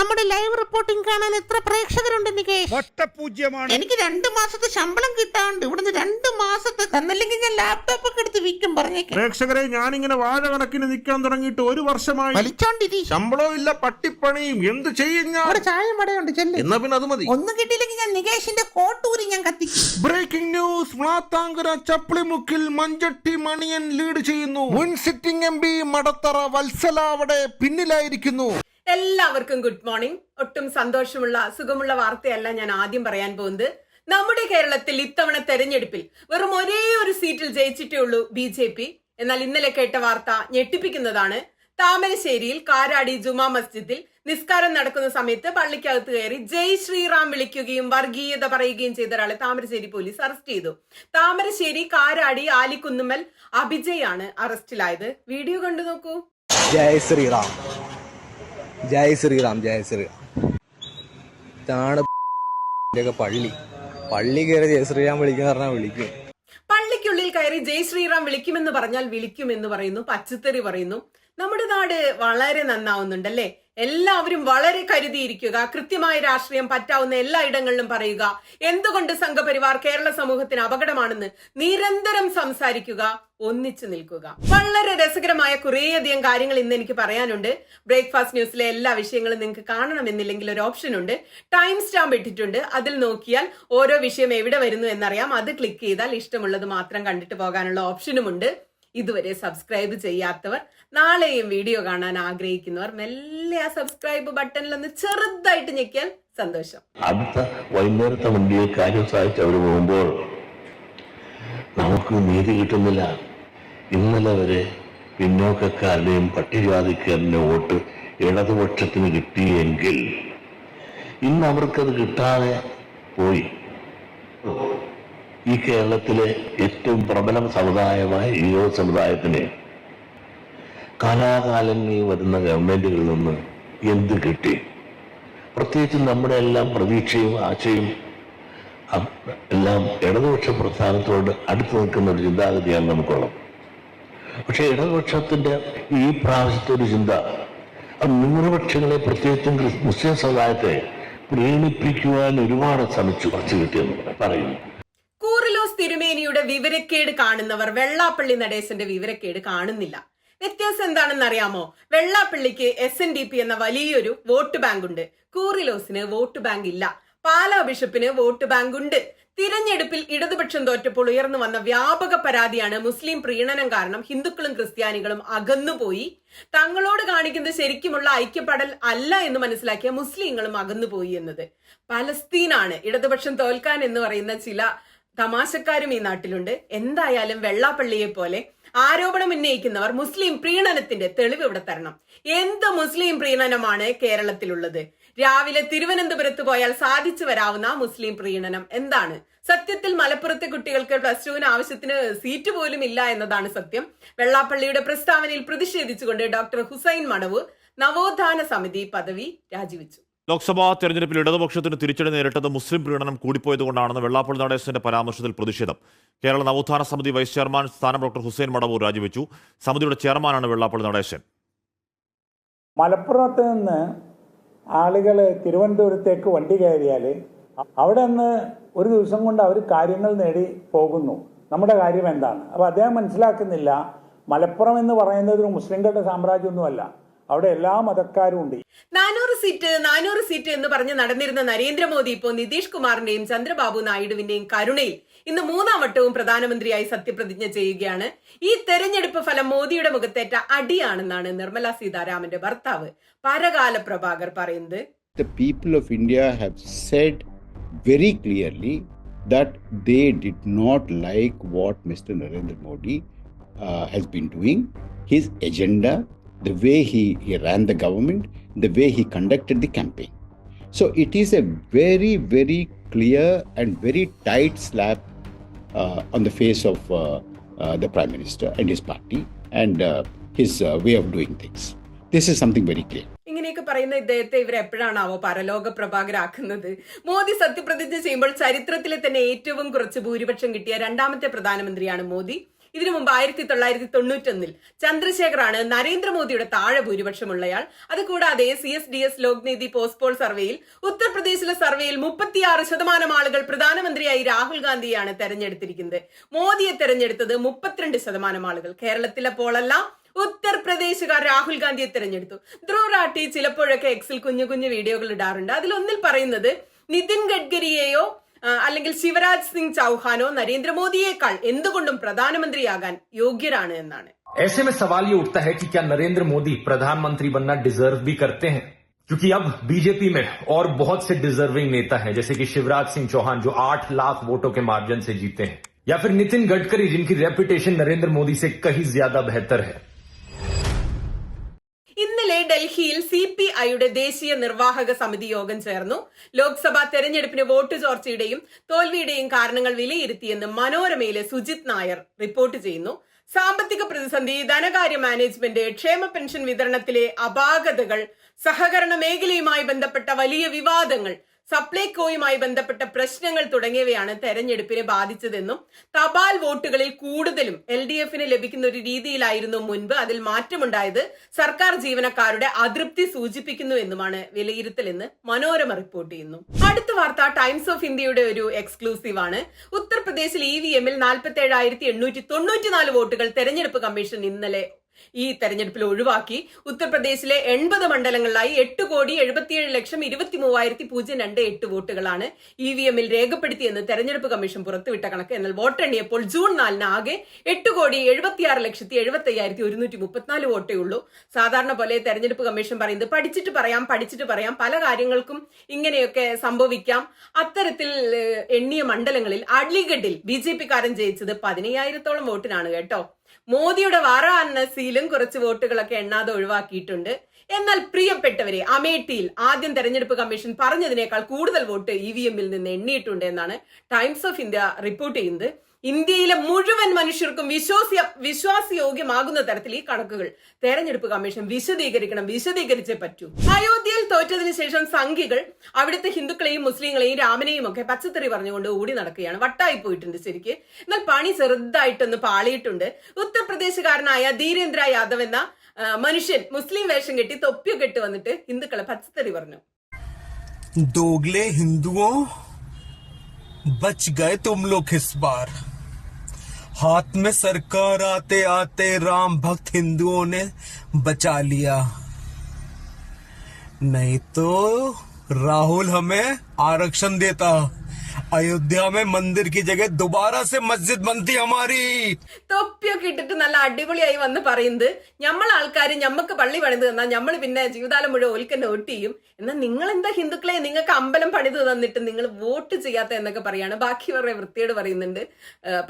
നമ്മുടെ live reporting കാണാൻ എത്ര പ്രേക്ഷകരുണ്ട് നികേഷ്? വട്ടപൂജ്യമാണ്. എനിക്ക് രണ്ട് മാസത്തെ ശമ്പളം കിട്ടാണ്ട് ഇവിടുന്ന് രണ്ട് മാസത്തെ തന്നില്ലെങ്കിൽ ഞാൻ ലാപ്ടോപ്പ് ഒക്കെ എടുത്ത് വിൽക്കും പറഞ്ഞേക്കാം. പ്രേക്ഷകരെ ഞാനിങ്ങനെ വാഴ കണക്കിന് നിൽക്കാൻ തുടങ്ങിയിട്ട് ഒരു വർഷമായി വലിച്ചോണ്ടിരി. ശമ്പളവും ഇല്ല പട്ടിപ്പണിയും. എന്ത് ചെയ്യും ഞാൻ? അവിടെ ചായം വടയുണ്ട് ചെല്ല്. എന്നാ പിന്നെ അത് മതി. ഒന്നും കിട്ടിയില്ലെങ്കിൽ ഞാൻ നികേഷിന്റെ കോട്ടൂരി ഞാൻ കത്തിക്കും. ബ്രേക്കിംഗ് ന്യൂസ് വ്ളാത്താങ്കര ചപ്പിളിമുക്കിൽ മഞ്ചട്ടി മണിയൻ ലീഡ് ചെയ്യുന്നു. മുൻ sitting M P Madathara Vatsala അവിടെ പിന്നിലായിരിക്കുന്നു. എല്ലാവർക്കും ഗുഡ് മോർണിംഗ് ഒട്ടും സന്തോഷമുള്ള സുഖമുള്ള വാർത്തയല്ല ഞാൻ ആദ്യം പറയാൻ പോകുന്നത്. നമ്മുടെ കേരളത്തിൽ ഇത്തവണ തെരഞ്ഞെടുപ്പിൽ വെറും ഒരേ ഒരു സീറ്റിൽ ജയിച്ചിട്ടേ ഉള്ളൂ ബി ജെ പി. എന്നാൽ ഇന്നലെ കേട്ട വാർത്ത ഞെട്ടിപ്പിക്കുന്നതാണ്. താമരശ്ശേരിയിൽ കാരാടി ജുമാ മസ്ജിദിൽ നിസ്കാരം നടക്കുന്ന സമയത്ത് പള്ളിക്കകത്ത് കയറി ജയ് ശ്രീറാം വിളിക്കുകയും വർഗീയത പറയുകയും ചെയ്ത ഒരാളെ താമരശ്ശേരി പോലീസ് അറസ്റ്റ് ചെയ്തു. താമരശ്ശേരി കാരാടി ആലിക്കുന്നുമ്മൽ ആണ് അറസ്റ്റിലായത്. വീഡിയോ കണ്ടു നോക്കൂ. ജയ് ശ്രീറാം. ജയ് ശ്രീറാം ജയ ശ്രീറാം ഇതാണ് പള്ളി. പള്ളി കയറി ജയ ശ്രീറാം വിളിക്കുന്ന പറഞ്ഞാൽ വിളിക്കും. പള്ളിക്കുള്ളിൽ കയറി ജയ് ശ്രീറാം വിളിക്കുമെന്ന് പറഞ്ഞാൽ വിളിക്കുമെന്ന് പറയുന്നു പച്ചത്തെറി പറയുന്നു. നമ്മുടെ നാട് വളരെ നന്നാവുന്നുണ്ടല്ലേ? എല്ലാവരും വളരെ കരുതിയിരിക്കുക കൃത്യമായ രാഷ്ട്രീയം പറ്റാവുന്ന എല്ലാ ഇടങ്ങളിലും പറയുക എന്തുകൊണ്ട് സംഘപരിവാർ കേരള സമൂഹത്തിന് അപകടമാണെന്ന് നിരന്തരം സംസാരിക്കുക ഒന്നിച്ചു നിൽക്കുക. വളരെ രസകരമായ കുറേയധികം കാര്യങ്ങൾ ഇന്ന് എനിക്ക് പറയാനുണ്ട്. ബ്രേക്ക്ഫാസ്റ്റ് ന്യൂസിലെ എല്ലാ വിഷയങ്ങളും നിങ്ങൾക്ക് കാണണമെന്നില്ലെങ്കിൽ ഒരു ഓപ്ഷൻ ഉണ്ട്. ടൈം സ്റ്റാമ്പ് ഇട്ടിട്ടുണ്ട്. അതിൽ നോക്കിയാൽ ഓരോ വിഷയം എവിടെ വരുന്നു എന്നറിയാം. അത് ക്ലിക്ക് ചെയ്താൽ ഇഷ്ടമുള്ളത് മാത്രം കണ്ടിട്ട് പോകാനുള്ള ഓപ്ഷനുമുണ്ട് ഇതുവരെ സബ്സ്ക്രൈബ് ചെയ്യാത്തവർ നാളെയും വീഡിയോ കാണാൻ ആഗ്രഹിക്കുന്നവർ മെല്ലെ ആ സബ്സ്ക്രൈബ് ബട്ടണിൽ ഒന്ന് ചെറുതായിട്ട് ഞെക്കിയാൽ സന്തോഷം. അടുത്ത വൈകുന്നേരത്തെ വണ്ടിയിൽ കാര്യം സാധിച്ച് പോകുമ്പോൾ നമുക്ക് നീതി കിട്ടുന്നില്ല. ഇന്നലെ വരെ പിന്നോക്കക്കാരുടെയും പട്ടികജാതിക്കാരന്റെ വോട്ട് ഇടതുപക്ഷത്തിന് കിട്ടിയെങ്കിൽ ഇന്ന് അവർക്കത് കിട്ടാതെ പോയി. ഈ കേരളത്തിലെ ഏറ്റവും പ്രബലം സമുദായമായ യുവ സമുദായത്തിന് കാലാകാലങ്ങളിൽ വരുന്ന ഗവൺമെന്റുകളിൽ നിന്ന് എന്ത് കിട്ടി? പ്രത്യേകിച്ച് നമ്മുടെ എല്ലാം പ്രതീക്ഷയും ആശയും എല്ലാം ഇടതുപക്ഷ പ്രസ്ഥാനത്തോട് അടുത്ത് നിൽക്കുന്ന ഒരു ചിന്താഗതിയാണ് നമുക്കുള്ളത്. പക്ഷേ ഇടതുപക്ഷത്തിന്റെ ഈ പ്രാവശ്യത്തെ ഒരു ചിന്ത അത് ന്യൂനപക്ഷങ്ങളെ പ്രത്യേകിച്ചും മുസ്ലിം സമുദായത്തെ പ്രീണിപ്പിക്കുവാൻ ഒരുപാട് ശ്രമിച്ചു കുറച്ച് കിട്ടിയെന്ന് പറയുന്നു. തിരുമേനിയുടെ വിവരക്കേട് കാണുന്നവർ വെള്ളാപ്പള്ളി നടേശന്റെ വിവരക്കേട് കാണുന്നില്ല. വ്യത്യാസം എന്താണെന്ന് അറിയാമോ വെള്ളാപ്പള്ളിക്ക് എസ് എൻ ഡി പി എന്ന വലിയൊരു വോട്ട് ബാങ്ക് ഉണ്ട്. കൂറിലോസിന് വോട്ട് ബാങ്ക് ഇല്ല. പാലാ ബിഷപ്പിന് വോട്ട് ബാങ്ക് ഉണ്ട്. തിരഞ്ഞെടുപ്പിൽ ഇടതുപക്ഷം തോറ്റപ്പോൾ ഉയർന്നു വന്ന വ്യാപക പരാതിയാണ് മുസ്ലിം പ്രീണനം കാരണം ഹിന്ദുക്കളും ക്രിസ്ത്യാനികളും അകന്നുപോയി. തങ്ങളോട് കാണിക്കുന്നത് ശരിക്കുമുള്ള ഐക്യപ്പെടൽ അല്ല എന്ന് മനസ്സിലാക്കിയ മുസ്ലിങ്ങളും അകന്നുപോയി എന്നത്. പലസ്തീനാണ് ഇടതുപക്ഷം തോൽക്കാൻ എന്ന് പറയുന്ന ചില തമാശക്കാരും ഈ നാട്ടിലുണ്ട്. എന്തായാലും വെള്ളാപ്പള്ളിയെ പോലെ ആരോപണം ഉന്നയിക്കുന്നവർ മുസ്ലിം പ്രീണനത്തിന്റെ തെളിവ് ഇവിടെ തരണം. എന്ത് മുസ്ലിം പ്രീണനമാണ് കേരളത്തിലുള്ളത്? രാവിലെ തിരുവനന്തപുരത്ത് പോയാൽ സാധിച്ചു വരാവുന്ന മുസ്ലിം പ്രീണനം എന്താണ്? സത്യത്തിൽ മലപ്പുറത്തെ കുട്ടികൾക്ക് പ്ലസ് ടുവിന് ആവശ്യത്തിന് സീറ്റ് പോലും ഇല്ല എന്നതാണ് സത്യം. വെള്ളാപ്പള്ളിയുടെ പ്രസ്താവനയിൽ പ്രതിഷേധിച്ചുകൊണ്ട് ഡോക്ടർ ഹുസൈൻ മടവ് നവോത്ഥാന സമിതി പദവി രാജിവെച്ചു. ലോക്സഭാ തെരഞ്ഞെടുപ്പിൽ ഇടതുപക്ഷത്തിന് തിരിച്ചടി നേരിട്ടത് മുസ്ലിം പ്രീണനം കൂടിപ്പോയതുകൊണ്ടാണെന്ന് വെള്ളാപ്പള്ളി നടേശന്റെ പരാമർശത്തിൽ പ്രതിഷേധം. കേരള നവോത്ഥാന സമിതി വൈസ് ചെയർമാൻ സ്ഥാനം ഡോക്ടർ ഹുസൈൻ മടവൂർ രാജിവെച്ചു. സമിതിയുടെ ചെയർമാനാണ് വെള്ളാപ്പള്ളി നടേശൻ. മലപ്പുറത്ത് നിന്ന് ആളുകൾ തിരുവനന്തപുരത്തേക്ക് വണ്ടി കയറിയാൽ അവിടെ നിന്ന് ഒരു ദിവസം കൊണ്ട് അവർ കാര്യങ്ങൾ നേടി പോകുന്നു. നമ്മുടെ കാര്യം എന്താണ്? അപ്പോൾ അദ്ദേഹം മനസ്സിലാക്കുന്നില്ല മലപ്പുറം എന്ന് പറയുന്നത് ഒരു മുസ്ലിങ്ങളുടെ സാമ്രാജ്യമൊന്നുമല്ല. അവിടെ എല്ലാ മതക്കാരും ഉണ്ട്. നാനൂറ് സീറ്റ് നാനൂറ് സീറ്റ് എന്ന് പറഞ്ഞ് നടന്നിരുന്ന നരേന്ദ്രമോദി ഇപ്പോൾ നിതീഷ് കുമാറിന്റെയും ചന്ദ്രബാബു നായിഡുവിന്റെയും കരുണയിൽ ഇന്ന് മൂന്നാം വട്ടവും പ്രധാനമന്ത്രിയായി സത്യപ്രതിജ്ഞ ചെയ്യുകയാണ്. ഈ തെരഞ്ഞെടുപ്പ് ഫലം മോദിയുടെ മുഖത്തേറ്റ അടിയാണെന്നാണ് നിർമ്മല സീതാരാമന്റെ ഭർത്താവ് പരകാല പ്രഭാകർ പറയുന്നത്. The people of India have said very clearly that they did not like what Mr. Narendra Modi uh, has been doing, his agenda, the way he, he ran the government, the way he conducted the campaign. So it is a very, very clear and very tight slap uh, on the face of uh, uh, the Prime Minister and his party and uh, his uh, way of doing things. This is something very clear. ഇങ്ങനെയൊക്കെ പറയുന്ന ഇദ്ദേഹത്തെ ഇവർ എപ്പോഴാണാവോ പരലോക പ്രഭാകരാക്കുന്നത് മോദി സത്യപ്രതിജ്ഞ ചെയ്യുമ്പോൾ ചരിത്രത്തിലെ തന്നെ ഏറ്റവും കുറച്ച് ഭൂരിപക്ഷം കിട്ടിയ രണ്ടാമത്തെ പ്രധാനമന്ത്രിയാണ് മോദി ഇതിനു മുമ്പ് ആയിരത്തി തൊള്ളായിരത്തി തൊണ്ണൂറ്റൊന്നിൽ ചന്ദ്രശേഖറാണ് നരേന്ദ്രമോദിയുടെ താഴെ ഭൂരിപക്ഷമുള്ളയാൾ. അതുകൂടാതെ C S D S Lokniti post poll സർവേയിൽ ഉത്തർപ്രദേശിലെ സർവേയിൽ മുപ്പത്തിയാറ് ശതമാനം ആളുകൾ പ്രധാനമന്ത്രിയായി രാഹുൽ ഗാന്ധിയാണ് തെരഞ്ഞെടുത്തിരിക്കുന്നത്. മോദിയെ തെരഞ്ഞെടുത്തത് മുപ്പത്തിരണ്ട് ശതമാനം ആളുകൾ. കേരളത്തിലെ പോളല്ല ഉത്തർപ്രദേശുകാർ രാഹുൽ ഗാന്ധിയെ തെരഞ്ഞെടുത്തു. ധ്രുവ് റാട്ടി ചിലപ്പോഴൊക്കെ എക്സിൽ കുഞ്ഞു കുഞ്ഞു വീഡിയോകൾ ഇടാറുണ്ട്. അതിലൊന്നിൽ പറയുന്നത് നിതിൻ ഗഡ്കരിയെയോ അല്ലെങ്കിൽ ശിവരാജ് സിംഗ് ചൗഹാനോ നരേന്ദ്രമോദിയേക്കാൾ എന്തുകൊണ്ടും പ്രധാനമന്ത്രിയാകാൻ യോഗ്യരാണ് എന്നാണ് ऐसे में सवाल ये उठता है कि क्या नरेंद्र मोदी प्रधानमंत्री बनना डिजर्व भी करते हैं क्योंकि अब बीजेपी में और बहुत से डिजर्विंग नेता हैं जैसे कि शिवराज सिंह चौहान जो आठ लाख वोटों के मार्जिन से जीते हैं या फिर नितिन गडकरी जिनकी रेपुटेशन नरेंद्र मोदी से कहीं ज्यादा बेहतर है ഇന്നലെ ഡൽഹിയിൽ സി പി ഐയുടെ ദേശീയ നിർവാഹക സമിതി യോഗം ചേർന്നു. ലോക്സഭാ തെരഞ്ഞെടുപ്പിന് വോട്ട് ചോർച്ചയുടെയും തോൽവിയുടെയും കാരണങ്ങൾ വിലയിരുത്തിയെന്ന് മനോരമയിലെ സുജിത് നായർ റിപ്പോർട്ട് ചെയ്യുന്നു. സാമ്പത്തിക പ്രതിസന്ധി ധനകാര്യ മാനേജ്മെന്റ് ക്ഷേമ പെൻഷൻ വിതരണത്തിലെ അപാകതകൾ സഹകരണ മേഖലയുമായി ബന്ധപ്പെട്ട വലിയ വിവാദങ്ങൾ സപ്ലൈകോയുമായി ബന്ധപ്പെട്ട പ്രശ്നങ്ങൾ തുടങ്ങിയവയാണ് തെരഞ്ഞെടുപ്പിനെ ബാധിച്ചതെന്നും തപാൽ വോട്ടുകളിൽ കൂടുതലും എൽ ഡി എഫിന് ലഭിക്കുന്ന ഒരു രീതിയിലായിരുന്നു മുൻപ് അതിൽ മാറ്റമുണ്ടായത്. സർക്കാർ ജീവനക്കാരുടെ അതൃപ്തി സൂചിപ്പിക്കുന്നു എന്നുമാണ് വിലയിരുത്തലെന്ന് മനോരമ റിപ്പോർട്ട് ചെയ്യുന്നു. അടുത്ത വാർത്ത ടൈംസ് ഓഫ് ഇന്ത്യയുടെ ഒരു എക്സ്ക്ലൂസീവ് ആണ് ഉത്തർപ്രദേശിൽ ഇ വി എമ്മിൽ നാൽപ്പത്തി ഏഴായിരത്തി എണ്ണൂറ്റി തൊണ്ണൂറ്റിനാല് വോട്ടുകൾ തെരഞ്ഞെടുപ്പ് കമ്മീഷൻ ഇന്നലെ ഈ തെരഞ്ഞെടുപ്പിൽ ഒഴിവാക്കി ഉത്തർപ്രദേശിലെ എൺപത് മണ്ഡലങ്ങളിലായി എട്ട് കോടി എഴുപത്തിയേഴ് ലക്ഷം ഇരുപത്തി മൂവായിരത്തി പൂജ്യം രണ്ട് എട്ട് വോട്ടുകളാണ് ഇ വി എമ്മിൽ രേഖപ്പെടുത്തിയെന്ന് തെരഞ്ഞെടുപ്പ് കമ്മീഷൻ പുറത്തുവിട്ട കണക്ക്. എന്നാൽ വോട്ടെണ്ണിയപ്പോൾ ജൂൺ നാലിന് ആകെ എട്ട് കോടി എഴുപത്തിയാറ് ലക്ഷത്തി എഴുപത്തയ്യായിരത്തി ഒരുന്നൂറ്റി മുപ്പത്തിനാല് വോട്ടേ ഉള്ളൂ. സാധാരണ പോലെ തെരഞ്ഞെടുപ്പ് കമ്മീഷൻ പറയുന്നത് പഠിച്ചിട്ട് പറയാം പഠിച്ചിട്ട് പറയാം പല കാര്യങ്ങൾക്കും ഇങ്ങനെയൊക്കെ സംഭവിക്കാം. അത്തരത്തിൽ എണ്ണിയ മണ്ഡലങ്ങളിൽ അഡ്ലിഗഡിൽ ബി ജെ പിക്കാരൻ ജയിച്ചത് പതിനയ്യായിരത്തോളം വോട്ടിനാണ് കേട്ടോ. മോദിയുടെ വാരാണസിയിലും കുറച്ച് വോട്ടുകളൊക്കെ എണ്ണാതെ ഒഴിവാക്കിയിട്ടുണ്ട്. എന്നാൽ പ്രിയപ്പെട്ടവരെ അമേഠിയിൽ ആദ്യം തെരഞ്ഞെടുപ്പ് കമ്മീഷൻ പറഞ്ഞതിനേക്കാൾ കൂടുതൽ വോട്ട് ഇ വി എമ്മിൽ നിന്ന് എണ്ണിയിട്ടുണ്ട് എന്നാണ് ടൈംസ് ഓഫ് ഇന്ത്യ റിപ്പോർട്ട് ചെയ്യുന്നത്. ഇന്ത്യയിലെ മുഴുവൻ മനുഷ്യർക്കും വിശ്വാസ്യ വിശ്വാസയോഗ്യമാകുന്ന തരത്തിൽ ഈ കണക്കുകൾ തെരഞ്ഞെടുപ്പ് കമ്മീഷൻ വിശദീകരിക്കണം വിശദീകരിച്ചേ പറ്റൂ അയോധ്യയിൽ തോറ്റതിനു ശേഷം സംഘികൾ അവിടുത്തെ ഹിന്ദുക്കളെയും മുസ്ലിങ്ങളെയും രാമനെയും ഒക്കെ പച്ചത്തറി പറഞ്ഞുകൊണ്ട് ഓടി നടക്കുകയാണ് വട്ടായി പോയിട്ടുണ്ട് ശരിക്ക് എന്നാൽ പണി ചെറുതായിട്ടൊന്ന് പാളിയിട്ടുണ്ട് ഉത്തർപ്രദേശുകാരനായ ധീരേന്ദ്ര യാദവ് എന്ന ആ, മനുഷ്യൻ മുസ്ലിം വേഷം കെട്ടി തൊപ്പിയൊക്കെ ഇട്ട് വന്നിട്ട് ഹിന്ദുക്കളെ പച്ചത്തറി പറഞ്ഞു दोगले हिंदुओं बच गए तुम लोग इस बार हाथ में सरकार आते आते राम भक्त हिंदुओं ने बचा लिया। नहीं तो राहुल हमें आरक्षण देता। അയോധ്യ മന്ദിർ കി ജഗ ദുബാര മസ്ജിദ് ബന്തി ഹമാരി തൊപ്പിയൊക്കെ ഇട്ടിട്ട് നല്ല അടിപൊളിയായി വന്ന് പറയുന്നത്. നമ്മൾ ആൾക്കാർ ഞമ്മക്ക് പള്ളി പണിത് തന്നാ നമ്മൾ പിന്നെ ജീവിതാലം മുഴുവൻ ഒൽക്കന്നെ വോട്ട് ചെയ്യും. എന്നാൽ നിങ്ങൾ എന്താ ഹിന്ദുക്കളെ നിങ്ങൾക്ക് അമ്പലം പണിത് തന്നിട്ട് നിങ്ങൾ വോട്ട് ചെയ്യാത്ത എന്നൊക്കെ പറയാണ്. ബാക്കി വേറെ വൃത്തിയോട് പറയുന്നുണ്ട്.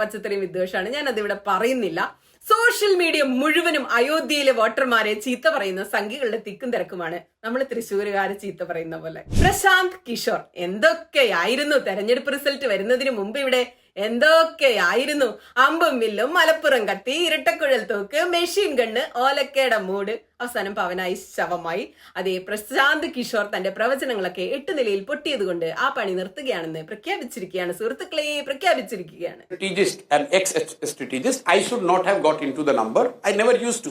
പച്ചത്തറിയും വിദ്വേഷമാണ്. ഞാൻ അതിവിടെ പറയുന്നില്ല. സോഷ്യൽ മീഡിയ മുഴുവനും അയോധ്യയിലെ വോട്ടർമാരെ ചീത്ത പറയുന്ന സംഖ്യകളുടെ തിക്കും തിരക്കുമാണ് നമ്മൾ തൃശ്ശൂരുകാരെ ചീത്ത പറയുന്ന പോലെ. പ്രശാന്ത് കിഷോർ എന്തൊക്കെയായിരുന്നു തെരഞ്ഞെടുപ്പ് റിസൾട്ട് വരുന്നതിന് മുമ്പ് ഇവിടെ എന്തൊക്കെയായിരുന്നു? അമ്പും വില്ലും മലപ്പുറം കത്തി ഇരട്ടക്കുഴൽ തോക്ക് മെഷീൻ ഗണ്ണ് ഓലക്കേട മൂട്. അവസാനം പവനായി ശവമായി. അതേ പ്രശാന്ത് കിഷോർ തന്റെ പ്രവചനങ്ങളൊക്കെ എട്ട് നിലയിൽ പൊട്ടിയതുകൊണ്ട് ആ പണി നിർത്തുകയാണെന്ന് പ്രഖ്യാപിച്ചിരിക്കുകയാണ്. സുഹൃത്തുക്കളെ പ്രഖ്യാപിച്ചിരിക്കുകയാണ്. I should not have got in to the number I never use to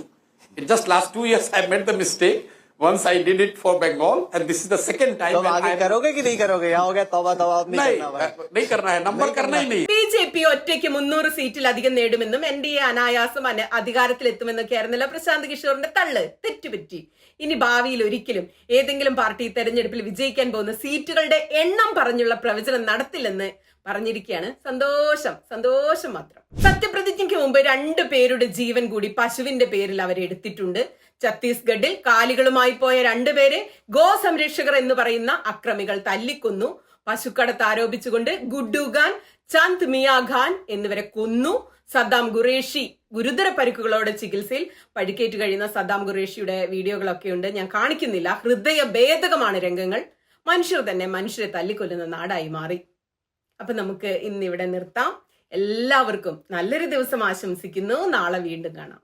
never used to. Years I made the mistake. Once I did it for Bengal, and this is the second time. तो when आगे I'm- करोगे कि नहीं करोगे या हो गया तौबा तौबा अब नहीं नहीं करना भाई नहीं करना है नंबर करना ही नहीं ബി ജെ പി ഒറ്റയ്ക്ക് മുന്നൂറ് സീറ്റിലധികം നേടുമെന്നും എൻ ഡി എ അനായാസം അന- അധികാരത്തിലെത്തുമെന്നൊക്കെ ആയിരുന്നല്ലോ പ്രശാന്ത് കിഷോറിന്റെ തള്ള് തെറ്റുപറ്റി ഇനി ഭാവിയിൽ ഒരിക്കലും ഏതെങ്കിലും പാർട്ടി തെരഞ്ഞെടുപ്പിൽ വിജയിക്കാൻ പോകുന്ന സീറ്റുകളുടെ എണ്ണം പറഞ്ഞുള്ള പ്രവചനം നടത്തില്ലെന്ന് പറഞ്ഞിരിക്കുകയാണ് സന്തോഷം സന്തോഷം മാത്രം സത്യപ്രതിജ്ഞയ്ക്ക് മുമ്പ് രണ്ട് പേരുടെ ജീവൻ കൂടി പശുവിന്റെ പേരിൽ അവർ എടുത്തിട്ടുണ്ട്. ഛത്തീസ്ഗഡിൽ കാലികളുമായി പോയ രണ്ടുപേരെ ഗോ സംരക്ഷകർ എന്ന് പറയുന്ന അക്രമികൾ തല്ലിക്കൊന്നു. പശുക്കടത്ത് ആരോപിച്ചുകൊണ്ട് ഗുഡു ഖാൻ ചന്ദ് മിയാ ഖാൻ എന്നിവരെ കൊന്നു. സദ്ദാം ഖുറേഷി ഗുരുതര പരിക്കുകളോടെ ചികിത്സയിൽ പഠിക്കേറ്റ് കഴിയുന്ന സദ്ദാം ഖുറേഷിയുടെ വീഡിയോകളൊക്കെ ഉണ്ട്. ഞാൻ കാണിക്കുന്നില്ല. ഹൃദയ ഭേദകമാണ് രംഗങ്ങൾ. മനുഷ്യർ തന്നെ മനുഷ്യരെ തല്ലിക്കൊല്ലുന്ന നാടായി മാറി. അപ്പൊ നമുക്ക് ഇന്നിവിടെ നിർത്താം. എല്ലാവർക്കും നല്ലൊരു ദിവസം ആശംസിക്കുന്നു. നാളെ വീണ്ടും കാണാം.